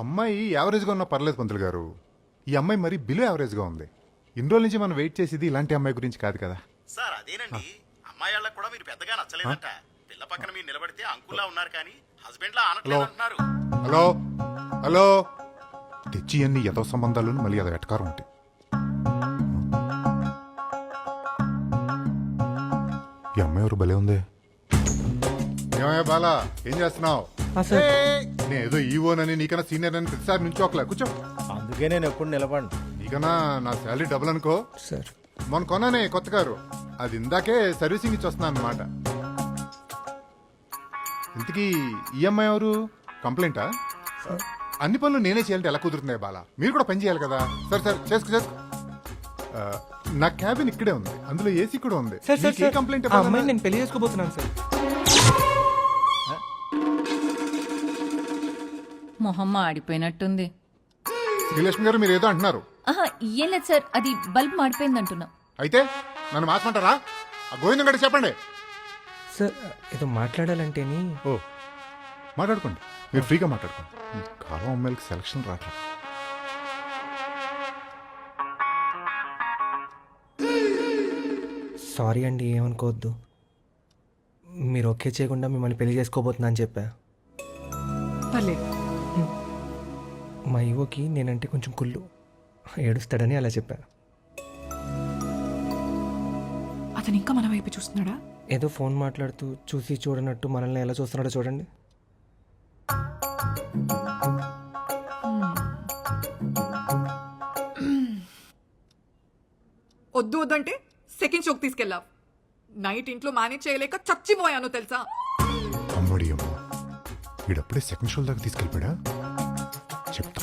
అమ్మాయి యావరేజ్గా ఉన్న పర్లేదు పంతులు గారు. ఈ అమ్మాయి మరి బిలో యావరేజ్గా ఉంది. ఇన్ని రోజుల నుంచి మనం వెయిట్ చేసేది ఇలాంటి అమ్మాయి గురించి కాదు కదా. సార్ అదేనండి. అమ్మాయి వాళ్ళకి కూడా మీరు పెద్దగా నచ్చలేదంట. పిల్ల పక్కన మీరు నిలబడితే అంకుల్లా ఉన్నారు కానీ హస్బెండ్ లా ఆనట్లేదు అంటున్నారు హలో. హలో. తెచ్చి అన్ని ఎదో సంబంధాలు మళ్ళీ అదో ఎటకారం ఉంటాయి ఈ అమ్మాయి ఎవరు భలే ఉంది? ఏమయ్యా బాలా ఏం చేస్తున్నావు. నేను ఏదో ఈవోనని నీకన్నా సీనియర్ అని ప్రతిసారి నుంచి ఒకలే కూర్చో. అందుకే నేను ఎప్పుడు నిలబడి నీకన్నా నా శాలరీ డబుల్ అనుకో. సార్. మొన్న కొన్నానే కొత్త కారు. అది ఇందాకే సర్వీసింగ్ ఇచ్చి వస్తున్నాను అనమాట ఇంతకీ ఈఎంఐ ఎవరు? కంప్లైంటా? అన్ని పనులు నేనే చేయాలంటే ఎలా కుదురుతున్నాయి బాలా? మీరు కూడా పని చేయాలి కదా? సరే సరే చేసుకో చేసుకో. ఆ, నా క్యాబిన్ ఇక్కడే ఉంది. అందులో ఏసీ కూడా ఉంది. సార్ సార్ నీకు ఏ సార్. కంప్లైంట్ ఆ అమ్మాయిని నేను పెళ్ళి చేసుకోబోతున్నాను సార్. మొహమ్మ ఆడిపోయినట్టుంది శ్రీలక్ష్మి గారు మీరు ఏదో అంటున్నారు. ఆహా ఏం లేదు సార్ అది బల్బ్ మాడిపోయింది అంటున్నా. అయితే నన్ను మాసమంటారా ఆ గోవిందం గడి చెప్పండి. సార్ ఏదో మాట్లాడాలంటేని. ఓ మాట్లాడుకోండి. మీరు ఫ్రీగా మాట్లాడుకోండి. ఈ కాలం అమ్మాయిలకి సెలక్షన్ రావట్లేదు. సారీ అండి ఏమనుకోవద్దు. మీరు ఓకే చేయకుండా మిమ్మల్ని పెళ్ళి చేసుకోబోతున్నా అని చెప్పా. పర్లేదు. మా ఇవోకి నేనంటే కొంచెం కుళ్ళు. ఏడుస్తాడని అలా చెప్పా. అతను ఇంకా మన వైపు చూస్తున్నాడా? ఏదో ఫోన్ మాట్లాడుతూ చూసి చూడనట్టు మనల్ని ఎలా చూస్తున్నాడో చూడండి. వద్దు వద్దంటే సెకండ్ షోకి తీసుకెళ్ళావు. నైట్ ఇంట్లో మేనేజ్ చేయలేక చచ్చిపోయాను తెలుసా? వీడప్పుడే సెకండ్ షోల్ దాకా తీసుకెళ్ళిపోయా చెప్తా.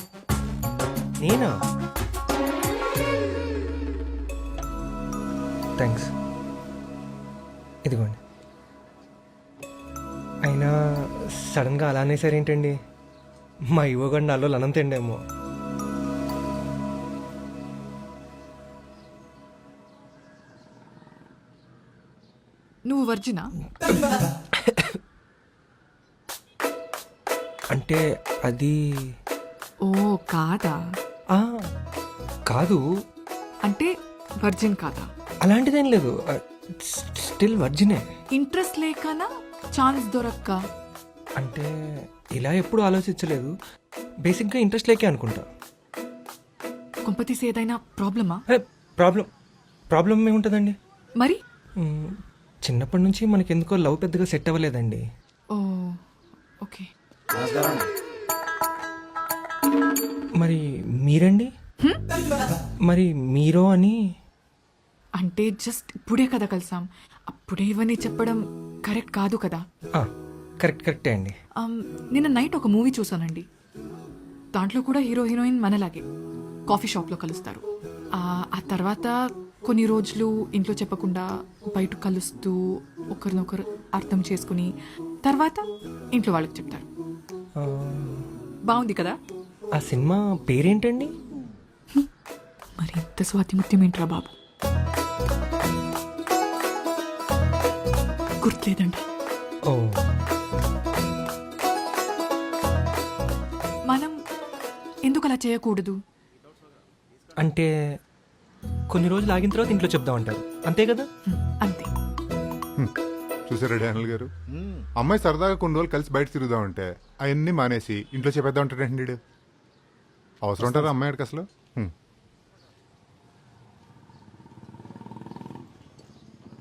నేనా? థ్యాంక్స్ ఇదిగోండి. అయినా సడన్గా అలానే సరేంటండి మా ఇవ్వగాడు నాలో లనం తిండేమో. నువ్వు వర్జినా? అంటే అది ఓ కాదా? ఆ, కాదు. అంటే వర్జిన్ కాదా? అలాంటిదేం లేదు. స్టిల్ వర్జినే ఇంట్రెస్ట్ లేకనా? ఛాన్స్ దొరక్క? అంటే ఇలా ఎప్పుడు ఆలోచించలేదు. బేసిక్గా ఇంట్రెస్ట్ లేకే అనుకుంటా. కొంపతీసి ఏదైనా ప్రాబ్లమా ప్రాబ్లం ప్రాబ్లం ఏముంటుందండి? మరి? చిన్నప్పటి నుంచి మనకి ఎందుకో లవ్ పెద్దగా సెట్ అవ్వలేదండి. Oh okay. మరి మీరండి? మరి మీరో అని? అంటే జస్ట్ ఇప్పుడే కదా కలిసాం. అప్పుడే ఇవన్నీ చెప్పడం కరెక్ట్ కాదు కదా. ఆ, కరెక్ట్ కరెక్టే అండి. నిన్న నైట్ ఒక మూవీ చూసానండి దాంట్లో కూడా హీరో హీరోయిన్ మనలాగే కాఫీ షాప్లో కలుస్తారు. ఆ ఆ తర్వాత కొన్ని రోజులు ఇంట్లో చెప్పకుండా బయట కలుస్తూ ఒకరినొకరు అర్థం చేసుకుని తర్వాత ఇంట్లో వాళ్ళకి చెప్తారు. బాగుంది కదా? ఆ సినిమా పేరేంటండి? మరి ఇంత స్వాతిముత్యం ఏంట్రా బాబు? గుర్తులేదండి. ఓ. మనం ఎందుకు అలా చేయకూడదు? అంటే కొన్ని రోజులు ఆగిన తర్వాత ఇంట్లో చెప్దామంటారు. అంతే కదా? అంతే. చూసారా డానిల్ గారు? అమ్మాయి సరదాగా కొన్ని రోజులు కలిసి బయట తిరుగుదామంటే అవన్నీ మానేసి ఇంట్లో చెప్పేద్దాం ఉంటాడండి. అవసరం ఉంటారా అమ్మాయికి అసలు? హ్మ్.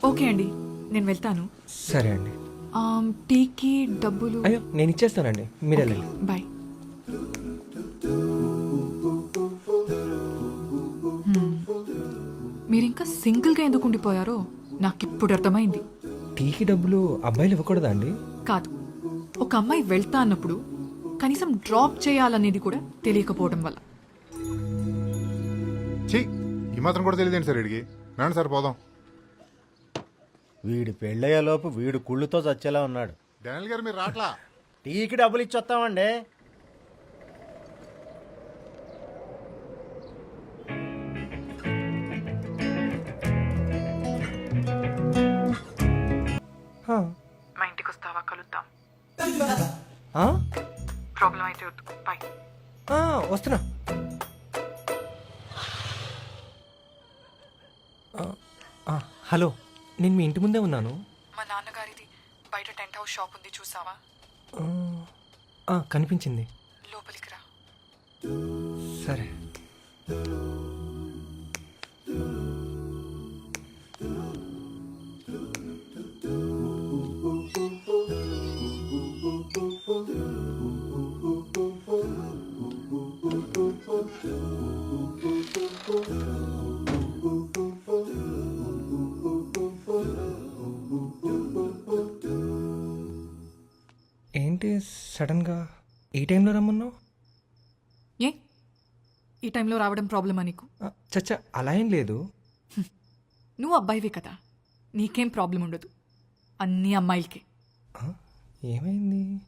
ఓకే అండి నేను వెళ్తాను. సరే అండి. ఆమ్, టీకి డబ్బులు. అయ్యో నేను ఇచ్చేస్తానండి. మీరు వెళ్ళండి. బాయ్. హ్మ్. మీరింకా సింగిల్గా ఎందుకు ఉండిపోయారో? నాకు ఇప్పుడు అర్థమైంది. టీకి డబ్బులు అబ్బాయిలు ఇవ్వకూడదా అండి? కాదు. ఒక అమ్మాయి వెళ్తా అన్నప్పుడు కనీసం డ్రాప్ చేయాలనేది కూడా తెలియకపోవడం వల్ల. మాత్రం కూడా తెలియదేంటి సార్ ఇడికి రండి సార్ పోదాం. వీడి పెళ్ళయ్యేలోపు వీడు కుళ్ళుతో చచ్చేలా ఉన్నాడు. డానియల్ గారు మీరు రాట్లా? టీకి డబ్బులు ఇచ్చొస్తామండి ప్రాబ్లం అయితే వద్దు. బాయ్ వస్తున్నా. హలో నేను మీ ఇంటి ముందే ఉన్నాను. మా నాన్నగారిది బయట టెంట్ హౌస్ షాప్ ఉంది చూసావా? కనిపించింది. లోపలికి రా. సరే. ఏంటి సడన్గా ఈ టైంలో రమ్మన్నావు? ఏ? ఈ టైంలో రావడం ప్రాబ్లమా నీకు? చచ్చా అలా ఏం లేదు. నువ్వు అబ్బాయివే కదా. నీకేం ప్రాబ్లం ఉండదు. అన్ని అమ్మాయిలకే. ఏమైంది?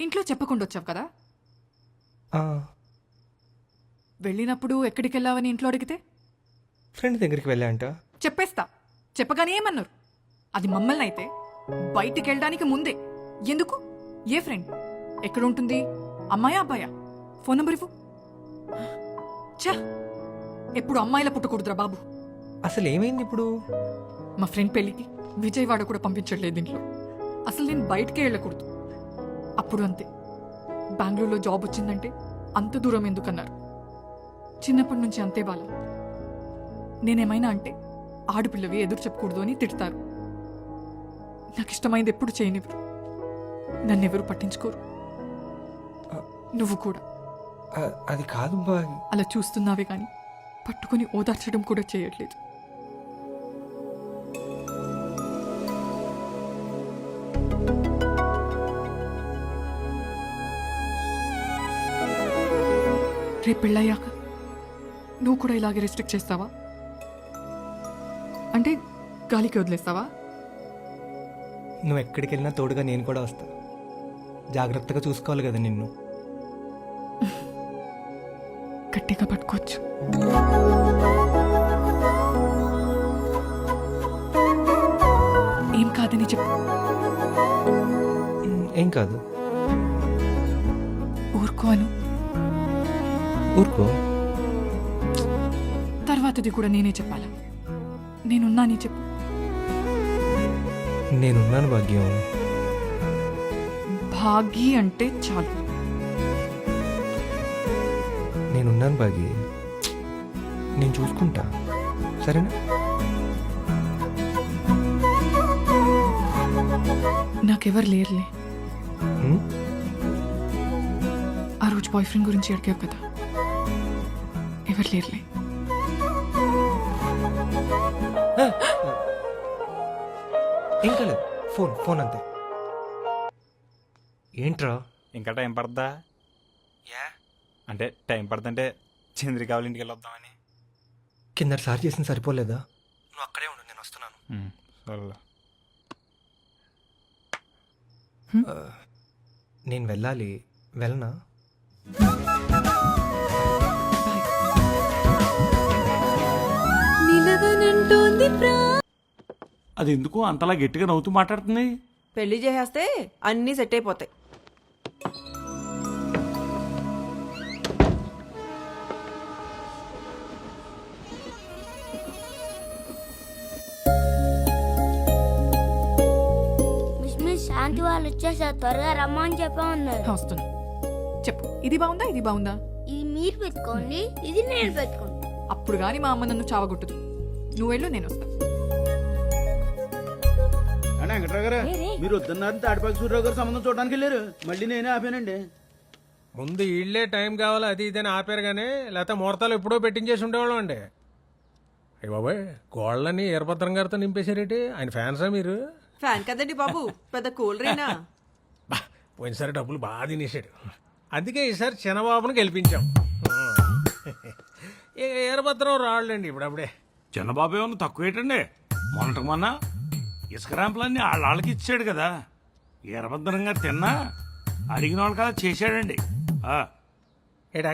ఇంట్లో చెప్పకుండా వచ్చావు కదా? వెళ్ళినప్పుడు ఎక్కడికి వెళ్ళావని ఇంట్లో అడిగితే? ఫ్రెండ్ దగ్గరికి వెళ్ళా అంట. చెప్పేస్తా. చెప్పగానే ఏమన్నారు? అది మమ్మల్ని అయితే బయటికి వెళ్ళడానికి ముందే. ఎందుకు? ఏ ఫ్రెండ్? ఎక్కడ ఉంటుంది అమ్మాయా అబ్బాయా? ఫోన్ నంబర్ ఇవ్వు. ఛా! ఎప్పుడు అమ్మాయిల పుట్టకూడదురా బాబు. అసలు ఏమైంది ఇప్పుడు? మా ఫ్రెండ్ పెళ్ళికి విజయవాడ కూడా పంపించట్లేదు ఇంట్లో. అసలు నేను బయటకే వెళ్ళకూడదు. అప్పుడు అంతే. బెంగళూరులో జాబ్ వచ్చిందంటే అంత దూరం ఎందుకన్నారు? చిన్నప్పటి నుంచి అంతే వాళ్ళు నేనేమైనా అంటే ఆడపిల్లవి ఎదురు చెప్పకూడదు అని తిడతారు. నాకు ఇష్టమైంది ఎప్పుడు చేయనివ్వరు. నన్ను ఎవరు పట్టించుకోరు నువ్వు కూడా. అది కాదు అలా చూస్తున్నావే కానీ పట్టుకుని ఓదార్చడం కూడా చేయట్లేదు. రేపు పెళ్ళయ్యాక నువ్వు కూడా ఇలాగే రెస్ట్రిక్ట్ చేస్తావా? అంటే గాలికి వదిలేస్తావా? నువ్వు ఎక్కడికి వెళ్ళినా తోడుగా నేను కూడా వస్తా. జాగ్రత్తగా చూసుకోవాలి కదా నిన్ను. గట్టిగా పట్టుకోవచ్చు. ఏం కాదని చెప్పు. ఏం కాదు. ఊరుకోను ఊరుకో? తర్వాతది కూడా నేనే చెప్పాలా? నేనున్నా నీ చెప్పు. నేనున్నాను భాగ్యం. భాగి అంటే చాలు. నేనున్నాను భాగి నేను చూసుకుంటా. సరేనా? నాకెవరు లేరులే. ఉమ్, ఆ రోజు బాయ్ ఫ్రెండ్ గురించి అడిగావు కదా. ఎవరు లేరులే. ఏం కాలేదు ఫోన్ ఫోన్ అంతే. ఏంట్రా? ఇంకా టైం పడద్దా? అంటే టైం పడుతుంటే చంద్రిక వాళ్ళ ఇంటికి వెళ్ళొద్దామని. కింద సార్ చేసిన సరిపోలేదా? నువ్వు అక్కడే ఉండు నేను వస్తున్నాను. సరే నేను వెళ్ళాలి. వెళ్ళనా? అది ఎందుకు అంతలా గట్టిగా నవ్వుతూ మాట్లాడుతుంది? పెళ్ళి చేసేస్తే అన్నీ సెట్ అయిపోతాయి. వాళ్ళు వచ్చేసారు త్వరగా రమ్మని చెప్పమన్నారు. వస్తున్నా. చెప్పు. ఇది బాగుందా? ఇది బాగుందా? ఇది మీరు పెట్టుకోండి ఇది నేను పెట్టుకోండి అప్పుడు కానీ మా అమ్మ నన్ను చావగొట్టదు. నువ్వు వెళ్ళు నేను వస్తా. అన్నా వెంకట్రావు గారు మీరు సూర్యరావు గారు సంబంధం చూడడానికి వెళ్ళారు. మళ్ళీ నేనే ఆపానండి. ముందు ఇళ్ళే టైం కావాలి అది ఇదని ఆపారు కానీ లేకపోతే ముహూర్తాలు ఎప్పుడో పెట్టించేసి ఉండేవాళ్ళం అండి. అయ్య బాబాయ్ గోళ్ళని ఈరభద్రం గారితో నింపేశారేటి? ఆయన ఫ్యాన్సా మీరు? ఫ్యాన్ కదండి బాబు పెద్ద కూల్ రేనా బా పోయినసారి డబ్బులు బాగా తినేసాడు అందుకే ఈసారి చిన్నబాబుని గెలిపించాం. ఇక ఈరభద్రం రాళ్ళండి ఇప్పుడప్పుడే చిన్నబాబు ఏమన్నా తక్కువ ఏంటండి మొన్నటి మొన్న ఇసుక ర్యాంపులన్నీ వాళ్ళ వాళ్ళకి ఇచ్చాడు కదా. ఈరభద్రంగా తిన్నా అడిగిన వాళ్ళు కదా చేశాడండి. ఆ. ఏడు